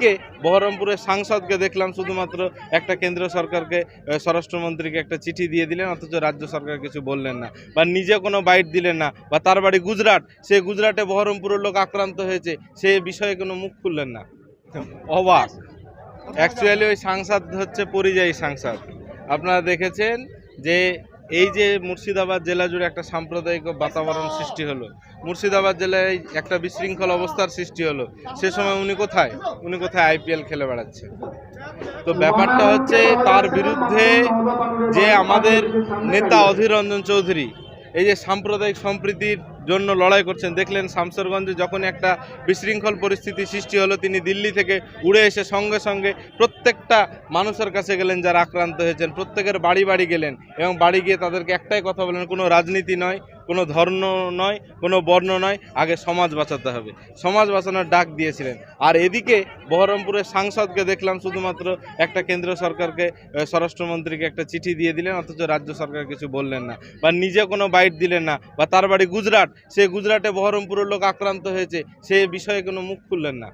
কে বহরমপুরের সাংসদকে দেখলাম শুধুমাত্র একটা কেন্দ্র সরকারকে স্বরাষ্ট্রমন্ত্রীকে একটা চিঠি দিয়ে দিলেন, অথচ রাজ্য সরকার কিছু বললেন না বা নিজে কোনো বাইট দিলেন না বা তার বাড়ি গুজরাট, সে গুজরাটে বহরমপুরের লোক আক্রান্ত হয়েছে, সে বিষয়ে কোনো মুখ খুললেন না। অবাক। অ্যাকচুয়ালি ওই সাংসদ হচ্ছে পরিযায়ী সাংসদ। আপনারা দেখেছেন যে এই যে মুর্শিদাবাদ জেলা জুড়ে একটা সাম্প্রদায়িক বাতাবরণ সৃষ্টি হলো। মুর্শিদাবাদ জেলায় একটা বিশৃঙ্খল অবস্থার সৃষ্টি হলো। সে সময় উনি কোথায়? উনি কোথায় আইপিএল খেলে বেড়াচ্ছে। তো ব্যাপারটা হচ্ছে তার বিরুদ্ধে যে আমাদের নেতা অধীর রঞ্জন চৌধুরী, এই যে সাম্প্রদায়িক সম্প্রীতির জন্য লড়াই করছেন। দেখলেন শামসরগঞ্জে যখন একটা বিশৃঙ্খল পরিস্থিতি সৃষ্টি হলো, তিনি দিল্লি থেকে উড়ে এসে সঙ্গে সঙ্গে প্রত্যেকটা মানুষের কাছে গেলেন যারা আক্রান্ত হয়েছেন, প্রত্যেকের বাড়ি বাড়ি গেলেন এবং বাড়ি গিয়ে তাদেরকে একটাই কথা বলেন, কোনো রাজনীতি নয়। কোনো ধর্ম নয়, কোনো বর্ণ নয়, আগে সমাজ বাঁচাতে হবে। সমাজ বাঁচানোর ডাক দিয়েছিলেন। আর এদিকে বহরমপুরের সাংসদকে দেখলাম, শুধুমাত্র একটা কেন্দ্র সরকারকে স্বরাষ্ট্রমন্ত্রীকে একটা চিঠি দিয়ে দিলেন, অথচ রাজ্য সরকার কিছু বললেন না, বা নিজে কোনো বাইট দিলেন না, বা তার বাড়ি গুজরাট, সে গুজরাটে বহরমপুরের লোক আক্রান্ত হয়েছে, সে বিষয়ে কোনো মুখ খুললেন না।